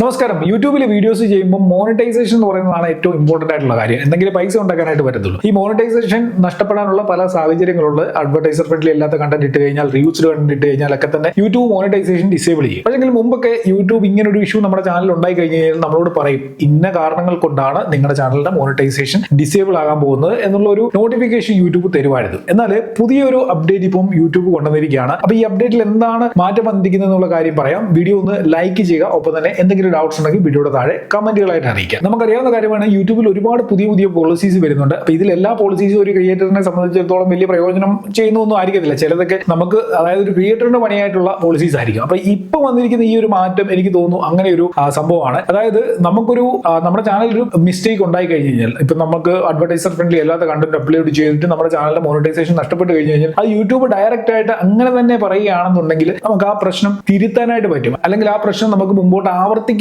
നമസ്കാരം. യൂട്യൂബിൽ വീഡിയോസ് ചെയ്യുമ്പോൾ മോണിറ്റൈസേഷൻ എന്ന് പറയുന്നതാണ് ഏറ്റവും ഇമ്പോർട്ടന്റ് ആയിട്ടുള്ള കാര്യം. എന്തെങ്കിലും പൈസ ഉണ്ടാക്കാനായിട്ട് പറ്റത്തുള്ളൂ. ഈ മോണിറ്റൈസേഷൻ നഷ്ടപ്പെടാനുള്ള പല സാഹചര്യങ്ങളുണ്ട്. അഡ്വർടൈസർ ഫ്രണ്ട്ലി അല്ലാത്ത കണ്ടന്റ് ഇട്ട് കഴിഞ്ഞാൽ റീയൂസ്ഡ് കണ്ടന്റ് ഇട്ട് കഴിഞ്ഞാൽ ഒക്കെ തന്നെ യൂട്യൂബ് മോണിറ്റൈസേഷൻ ഡിസേബിൾ ചെയ്യും. പക്ഷേ മുമ്പൊക്കെ യൂട്യൂബ് ഇങ്ങനെ ഒരു ഇഷ്യൂ നമ്മുടെ ചാനൽ ഉണ്ടായി കഴിഞ്ഞ് കഴിഞ്ഞാൽ നമ്മളോട് പറയും ഇന്ന കാരണങ്ങൾ കൊണ്ടാണ് നിങ്ങളുടെ ചാനലിന്റെ മോണിറ്റൈസേഷൻ ഡിസേബിൾ ആകാൻ പോകുന്നത്? എന്നുള്ള ഒരു നോട്ടിഫിക്കേഷൻ യൂട്യൂബ് തരുമായിരുന്നു. എന്നാൽ പുതിയൊരു അപ്ഡേറ്റ് ഇപ്പം യൂട്യൂബ് കൊണ്ടുവന്നിരിക്കുകയാണ്. അപ്പൊ ഈ അപ്ഡേറ്റിൽ എന്താണ് മാറ്റം വന്നിരിക്കുന്നത് എന്നുള്ള കാര്യം പറയാം. വീഡിയോ ഒന്ന് ലൈക്ക് ചെയ്യുക. ഒപ്പം തന്നെ എന്തെങ്കിലും ഡൗട്ട്സ് ഉണ്ടെങ്കിൽ വീഡിയോയുടെ താഴെ കമന്റുകളായിട്ട് അറിയിക്കാം. നമുക്കറിയാവുന്ന കാര്യമാണ് യൂട്യൂബിൽ ഒരുപാട് പുതിയ പുതിയ പോളിസീസ് വരുന്നുണ്ട്. അപ്പൊ ഇതിൽ എല്ലാ പോളിസീസും ഒരു ക്രിയേറ്ററിനെ സംബന്ധിച്ചിടത്തോളം വലിയ പ്രയോജനം ചെയ്യുന്നൊന്നും ആയിരിക്കത്തില്ല. ചിലതൊക്കെ നമുക്ക് അതായത് ഒരു ക്രിയേറ്ററിന്റെ പണിയായിട്ടുള്ള പോളിസീസ് ആയിരിക്കും. അപ്പൊ ഇപ്പൊ വന്നിരിക്കുന്ന ഈ ഒരു മാറ്റം എനിക്ക് തോന്നുന്നു അങ്ങനെ ഒരു സംഭവമാണ്. അതായത് നമുക്കൊരു നമ്മുടെ ചാനലിൽ ഒരു മിസ്റ്റേക്ക് ഉണ്ടായി കഴിഞ്ഞു കഴിഞ്ഞാൽ ഇപ്പൊ നമുക്ക് അഡ്വർടൈസർ ഫ്രണ്ട്ലി അല്ലാത്ത കണ്ടന്റ് അപ്ലോഡ് ചെയ്തിട്ട് നമ്മുടെ ചാനലിന്റെ മോണിറ്റൈസേഷൻ നഷ്ടപ്പെട്ട് കഴിഞ്ഞു കഴിഞ്ഞാൽ അത് യൂട്യൂബ് ഡയറക്റ്റ് ആയിട്ട് അങ്ങനെ തന്നെ പറയുകയാണെന്നുണ്ടെങ്കിൽ നമുക്ക് ആ പ്രശ്നം തിരുത്താനായിട്ട് പറ്റും. അല്ലെങ്കിൽ ആ പ്രശ്നം നമുക്ക് മുമ്പോട്ട് ആവർത്തിക്കാതിരിക്കാനായിട്ട്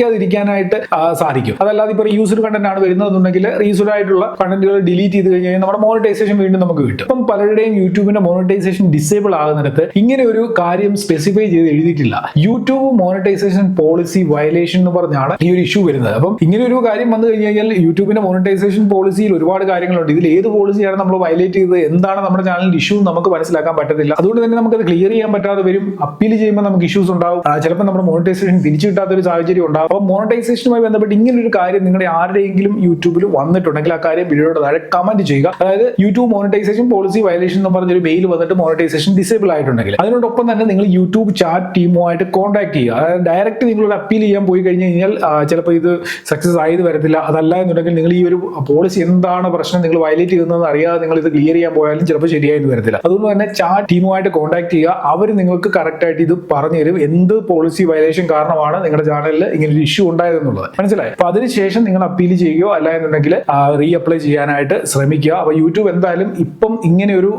ആ, സാധിക്കും. അതല്ലാതെ ഇപ്പോൾ റീയൂസ്ഡ് കണ്ടന്റ് ആണ് വരുന്നതെന്നുണ്ടെങ്കിൽ റീയൂസ്ഡ് ആയിട്ടുള്ള കണ്ടന്റുകൾ ഡിലീറ്റ് ചെയ്ത് കഴിഞ്ഞ് കഴിഞ്ഞാൽ നമ്മുടെ മോണിറ്റൈസേഷൻ വീണ്ടും നമുക്ക് കിട്ടും. അപ്പം പലരുടെയും യൂട്യൂബിന്റെ മോണിറ്റൈസേഷൻ ഡിസേബിൾ ആകുന്നിടത്ത് ഇങ്ങനെ ഒരു കാര്യം സ്പെസിഫൈ ചെയ്ത് എഴുതിയിട്ടില്ല. യൂട്യൂബ് മോണിറ്റൈസേഷൻ പോളിസി വയലേഷൻ എന്ന് പറഞ്ഞാണ് ഈ ഒരു ഇഷ്യൂ വരുന്നത്. അപ്പം ഇങ്ങനെ ഒരു കാര്യം വന്നു കഴിഞ്ഞ് കഴിഞ്ഞാൽ യൂട്യൂബിന്റെ മോണിറ്റൈസേഷൻ പോളിസിയിൽ ഒരുപാട് കാര്യങ്ങളുണ്ട്. ഇതിൽ ഏത് പോളിസിയാണ് നമ്മൾ വയലേറ്റ് ചെയ്തത്? എന്താണ് നമ്മുടെ ചാനലിന്റെ ഇഷ്യൂ നമുക്ക് മനസ്സിലാക്കാൻ പറ്റത്തില്ല. അതുകൊണ്ട് തന്നെ നമുക്ക് അത് ക്ലിയർ ചെയ്യാൻ പറ്റാതെ വരും. അപ്പീൽ ചെയ്യുമ്പോൾ നമുക്ക് ഇഷ്യൂസ് ഉണ്ടാവും. ചിലപ്പോൾ നമ്മുടെ മോണിറ്റൈസേഷൻ തിരിച്ചു കിട്ടാത്ത ഒരു സാഹചര്യം ഉണ്ടാവും. അപ്പോൾ മോണിറ്റൈസേഷനുമായി ബന്ധപ്പെട്ട് ഇങ്ങനെ ഒരു കാര്യം നിങ്ങളുടെ ആരുടെയെങ്കിലും യൂട്യൂബിൽ വന്നിട്ടുണ്ടെങ്കിൽ ആ കാര്യം വീഡിയോയുടെ താഴെ കമന്റ് ചെയ്യുക. അതായത് യൂട്യൂബ് മോണിറ്റൈസേഷൻ പോളിസി വയലേഷൻ എന്ന് പറഞ്ഞൊരു മെയിൽ വന്നിട്ട് മോണിറ്റൈസേഷൻ ഡിസേബിൾ ആയിട്ടുണ്ടെങ്കിൽ അതിനോടൊപ്പം തന്നെ നിങ്ങൾ യൂട്യൂബ് ചാറ്റ് ടീമുമായിട്ട് കോൺടാക്ട് ചെയ്യുക. അതായത് ഡയറക്റ്റ് നിങ്ങളോട് അപ്പീൽ ചെയ്യാൻ പോയി കഴിഞ്ഞ് കഴിഞ്ഞാൽ ചിലപ്പോൾ ഇത് സക്സസ് ആയത് വരത്തില്ല അതല്ല എന്നുണ്ടെങ്കിൽ നിങ്ങൾ ഈ ഒരു പോളിസി എന്താണ് പ്രശ്നം നിങ്ങൾ വയലേറ്റ് ചെയ്യുന്നതെന്ന് അറിയാതെ നിങ്ങൾ ഇത് ക്ലിയർ ചെയ്യാൻ പോയാലും ചിലപ്പോൾ ശരിയായെന്ന് വരത്തില്ല. അതുകൊണ്ട് തന്നെ ചാറ്റ് ടീമുമായിട്ട് കോൺടാക്ട് ചെയ്യുക. അവർ നിങ്ങൾക്ക് കറക്റ്റ് ആയിട്ട് ഇത് പറഞ്ഞു തരും എന്ത് പോളിസി വയലേഷൻ കാരണമാണ് നിങ്ങളുടെ ചാനലിൽ ഇങ്ങനെ ഒരു ഇഷ്യൂ ഉണ്ടായതെന്നുള്ളത്. മനസ്സിലായി? അപ്പൊ അതിനുശേഷം നിങ്ങൾ അപ്പീൽ ചെയ്യുകയോ അല്ല എന്നുണ്ടെങ്കിൽ റീ അപ്ലൈ ചെയ്യാനായിട്ട് ശ്രമിക്കുക. അപ്പൊ യൂട്യൂബ് എന്തായാലും ഇപ്പം ഇങ്ങനെ ഒരു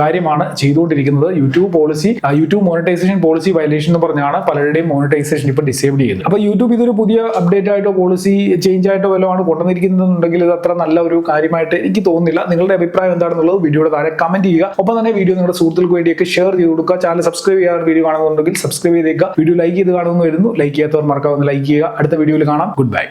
കാര്യമാണ് ചെയ്തുകൊണ്ടിരിക്കുന്നത്. YouTube policy YouTube monetisation policy violation എന്ന് പറഞ്ഞാണ് പലരുടെയും മോണിറ്റൈസേഷൻ ഇപ്പൊ ഡിസേബിൾ ചെയ്യുന്നത്. അപ്പൊ യൂട്യൂബ് ഇതൊരു പുതിയ അപ്ഡേറ്റ് ആയിട്ടോ പോളിസി ചേഞ്ച് ആയിട്ടോ വല്ലതുമാണ് കൊണ്ടുവന്നിരിക്കുന്നുണ്ടെങ്കിൽ ഇത് അത്ര നല്ല ഒരു കാര്യമായിട്ട് എനിക്ക് തോന്നുന്നില്ല. നിങ്ങളുടെ അഭിപ്രായം എന്താണെന്നുള്ളത് വീഡിയോയുടെ താഴെ കമന്റ് ചെയ്യുക. ഒപ്പം തന്നെ വീഡിയോ നിങ്ങളുടെ സുഹൃത്തുക്കൾക്ക് വേണ്ടിയൊക്കെ ഷെയർ ചെയ്ത് കൊടുക്കുക. ചാനൽ സബ്സ്ക്രൈബ് ചെയ്യാൻ വീഡിയോ കാണുന്നുണ്ടെങ്കിൽ സബ്സ്ക്രൈബ് ചെയ്തേക്കുക. വീഡിയോ ലൈക്ക് ചെയ്ത് കാണുമെന്ന് വരുന്നു. ലൈക്ക് ചെയ്യാത്തവർ മറക്കാവുന്ന ലൈക്ക് ചെയ്യുക. അടുത്ത വീഡിയോയിൽ കാണാം. Good bye